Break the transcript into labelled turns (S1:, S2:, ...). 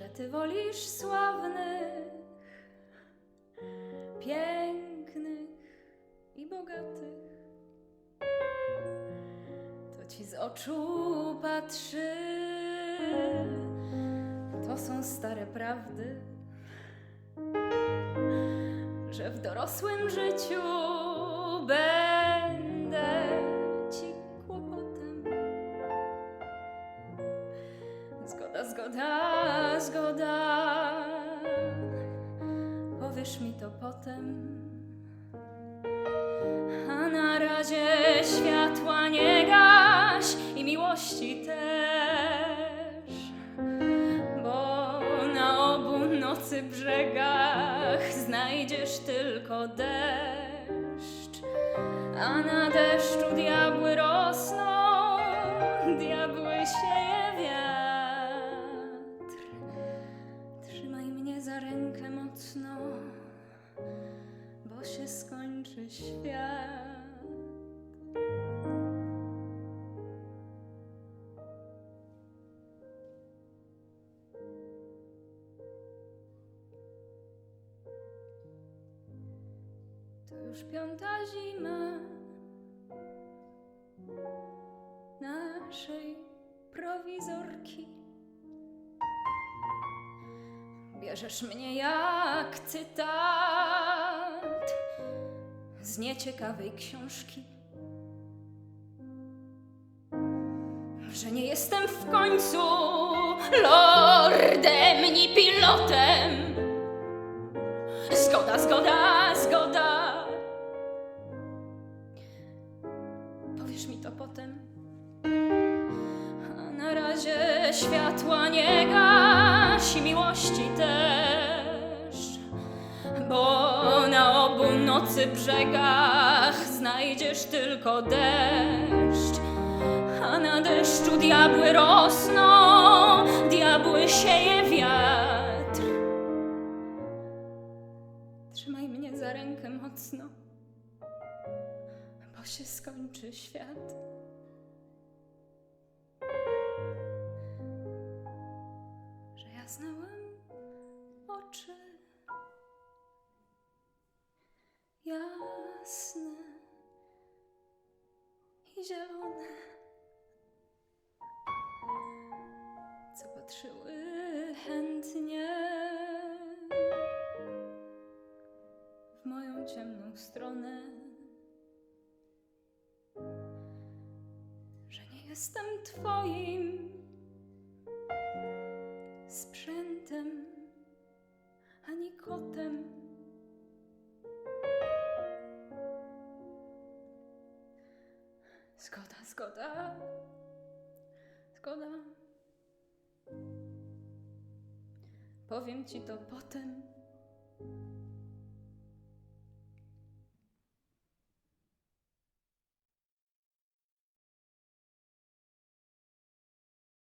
S1: że ty wolisz sławnych, pięknych i bogatych. To ci z oczu patrzy, to są stare prawdy, że w dorosłym życiu będę Zgoda, zgoda. Powiesz mi to potem. A na razie światła nie gaś i miłości też. Bo na obu nocy brzegach znajdziesz tylko deszcz. A na deszczu za rękę mocno, bo się skończy świat. To już piąta zima naszej prowizorki. Bierzesz mnie jak cytat z nieciekawej książki. Że nie jestem w końcu lordem ni pilotem. Zgoda, zgoda, zgoda. Powiesz mi to potem. A na razie światła nie gaś miłości też. Bo na obu nocy brzegach znajdziesz tylko deszcz. A na deszczu diabły rosną, diabły sieje wiatr. Trzymaj mnie za rękę mocno, bo się skończy świat. Oczy jasne i zielone, co patrzyły chętnie w moją ciemną stronę. Że nie jestem Twoim sprzętem ani kotem. Zgoda, zgoda, zgoda. Powiem ci to potem.